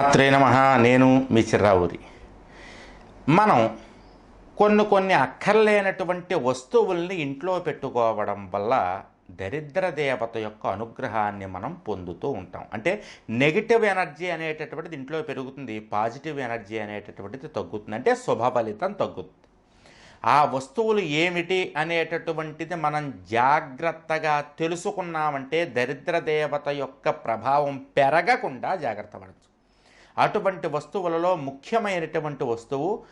శ్రీమాత్రే నమ నేను మీ చిర్రావురి మనం కొన్ని కొన్ని అక్కర్లేనటువంటి వస్తువుల్ని ఇంట్లో పెట్టుకోవడం వల్ల దరిద్ర దేవత యొక్క అనుగ్రహాన్ని మనం పొందుతూ ఉంటాం. అంటే నెగిటివ్ ఎనర్జీ అనేటటువంటిది ఇంట్లో పెరుగుతుంది పాజిటివ్ ఎనర్జీ అనేటటువంటిది తగ్గుతుంది అంటే శుభ ఫలితం తగ్గుతుంది. ఆ వస్తువులు ఏమిటి అనేటటువంటిది మనం జాగ్రత్తగా తెలుసుకున్నామంటే దరిద్ర దేవత యొక్క ప్రభావం పెరగకుండా జాగ్రత్త పడచ్చు. అటువంటి వస్తువులలో ముఖ్యమైనటువంటి వస్తువు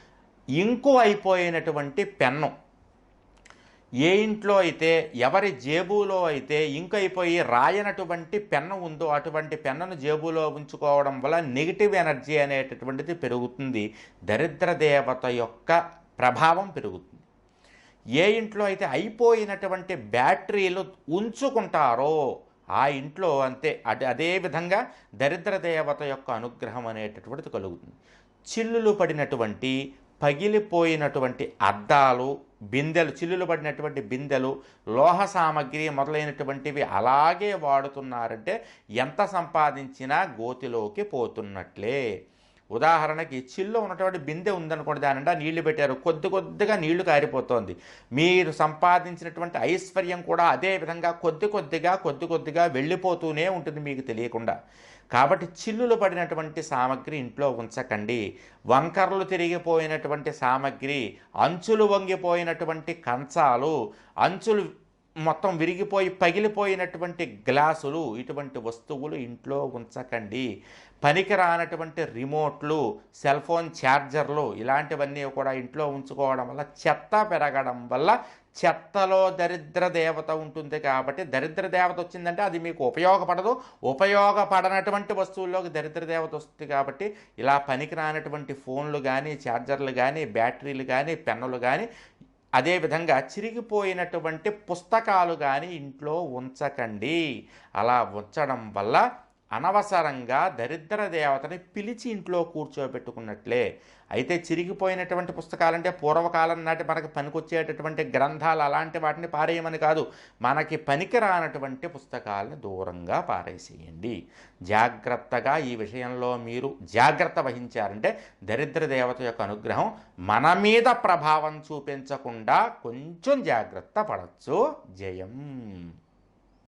ఇంకు అయిపోయినటువంటి పెన్ను. ఏ ఇంట్లో అయితే ఎవరి జేబులో అయితే ఇంకు అయిపోయి రాయనటువంటి పెన్ను ఉందో అటువంటి పెన్నును జేబులో ఉంచుకోవడం వల్ల నెగిటివ్ ఎనర్జీ అనేటటువంటిది పెరుగుతుంది. దరిద్ర దేవత యొక్క ప్రభావం పెరుగుతుంది. ఏ ఇంట్లో అయితే అయిపోయినటువంటి బ్యాటరీలు ఉంచుకుంటారో ఆ ఇంట్లో అంతే. అదే అదే విధంగా దరిద్ర దేవత యొక్క అనుగ్రహం అనేటటువంటిది కలుగుతుంది. చిల్లులు పడినటువంటి పగిలిపోయినటువంటి అద్దాలు బిందెలు చిల్లులు పడినటువంటి బిందెలు లోహ సామగ్రి మొదలైనటువంటివి అలాగే వాడుతున్నారంటే ఎంత సంపాదించినా గోతిలోకి పోతున్నట్లే. ఉదాహరణకి చిల్లు ఉన్నటువంటి బిందె ఉందనుకోండి దాని నీళ్ళు పెట్టారు. కొద్ది కొద్దిగా నీళ్ళు కారిపోతోంది. మీరు సంపాదించినటువంటి ఐశ్వర్యం కూడా అదే విధంగా కొద్ది కొద్దిగా కొద్ది కొద్దిగా వెళ్ళిపోతూనే ఉంటుంది మీకు తెలియకుండా. కాబట్టి చిల్లులు పడినటువంటి సామగ్రి ఇంట్లో ఉంచకండి. వంకర్లు తిరిగిపోయినటువంటి సామగ్రి అంచులు వంగిపోయినటువంటి కంచాలు అంచులు మొత్తం విరిగిపోయి పగిలిపోయినటువంటి గ్లాసులు ఇటువంటి వస్తువులు ఇంట్లో ఉంచకండి. పనికిరానటువంటి రిమోట్లు సెల్ ఫోన్ ఛార్జర్లు ఇలాంటివన్నీ కూడా ఇంట్లో ఉంచుకోవడం వల్ల చెత్త పెరగడం వల్ల చెత్తలో దరిద్ర దేవత ఉంటుంది కాబట్టి దరిద్ర దేవత వచ్చిందంటే అది మీకు ఉపయోగపడదు. ఉపయోగపడనటువంటి వస్తువుల్లోకి దరిద్ర దేవత వస్తుంది కాబట్టి ఇలా పనికిరానటువంటి ఫోన్లు కానీ ఛార్జర్లు కానీ బ్యాటరీలు కానీ పెన్నులు కానీ అదేవిధంగా చిరిగిపోయినటువంటి పుస్తకాలు కానీ ఇంట్లో ఉంచకండి. అలా ఉంచడం వల్ల అనవసరంగా దరిద్ర దేవతని పిలిచి ఇంట్లో కూర్చోబెట్టుకున్నట్లే. అయితే చిరిగిపోయినటువంటి పుస్తకాలంటే పూర్వకాలం నాటి మనకి పనికొచ్చేటటువంటి గ్రంథాలు అలాంటి వాటిని పారేయమని కాదు. మనకి పనికిరానటువంటి పుస్తకాలను దూరంగా పారేసేయండి. జాగ్రత్తగా ఈ విషయంలో మీరు జాగ్రత్త వహించారంటే దరిద్ర దేవత యొక్క అనుగ్రహం మన మీద ప్రభావం చూపించకుండా కొంచెం జాగ్రత్త పడచ్చు. జయం.